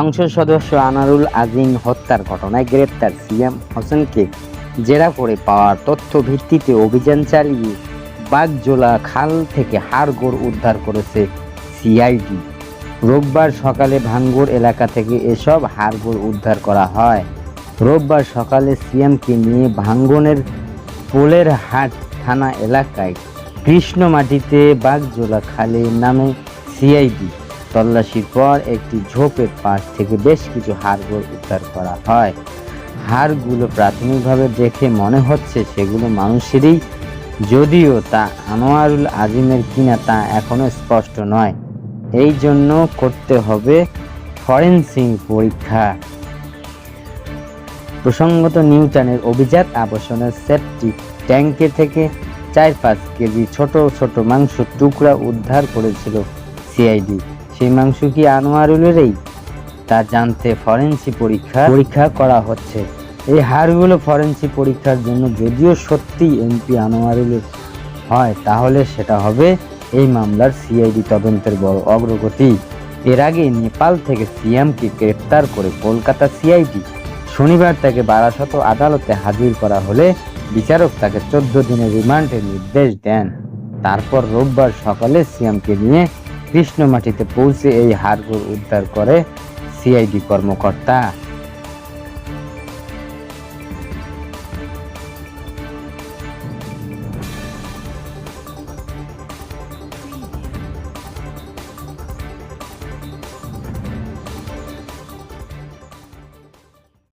সংসদ সদস্য আনারুল আজিম হত্যার ঘটনায় গ্রেপ্তার সিএম হোসেনকে জেরা করে পাওয়ার তথ্য ভিত্তিতে অভিযান চালিয়ে বাগজোলা খাল থেকে হাড়গোড় উদ্ধার করেছে সিআইডি। রোববার সকালে ভাঙ্গুর এলাকা থেকে এসব হাড়গোড় উদ্ধার করা হয়। রোববার সকালে সিএমকে নিয়ে ভাঙ্গনের পোলের হাট থানা এলাকায় কৃষ্ণমাটিতে বাগজোলা খালে নামে সিআইডি তল্লাশির পর একটি ঝোপের পাশ থেকে বেশ কিছু হাড়গোড় উদ্ধার করা হয়। হাড়গুলো প্রাথমিকভাবে দেখে মনে হচ্ছে সেগুলো মানুষেরই, যদিও তা আনোয়ারুল আজিমের কিনা তা এখনও স্পষ্ট নয়। এই জন্য করতে হবে ফরেনসিক পরীক্ষা। প্রসঙ্গত নিউটনের অভিজাত আবাসনের সেফটি ট্যাঙ্কে থেকে চার পাঁচ কেজি ছোট ছোট মাংস টুকরা উদ্ধার করেছিল সিআইডি। মাংস কি আনোয়ারুলেরই তা জানতে ফরেনসিক পরীক্ষা পরীক্ষা করা হচ্ছে। এই হাড়গুলো ফরেনসিক পরীক্ষার জন্য যদিও সত্যি এমপি আনোয়ারুলের হয়, তাহলে সেটা হবে এই মামলার সিআইডি তদন্তের বড় অগ্রগতি। এর আগে নেপাল থেকে সিএমকে গ্রেপ্তার করে কলকাতা সিআইডি। শনিবার তাকে বারাসত আদালতে হাজির করা হলে বিচারক তাকে চোদ্দ দিনের রিমান্ডের নির্দেশ দেন। তারপর রোববার সকালে সিএমকে নিয়ে কৃষ্ণমাটিতে পৌঁছে এই হাড়গোড় উদ্ধার করে সিআইডি কর্মকর্তা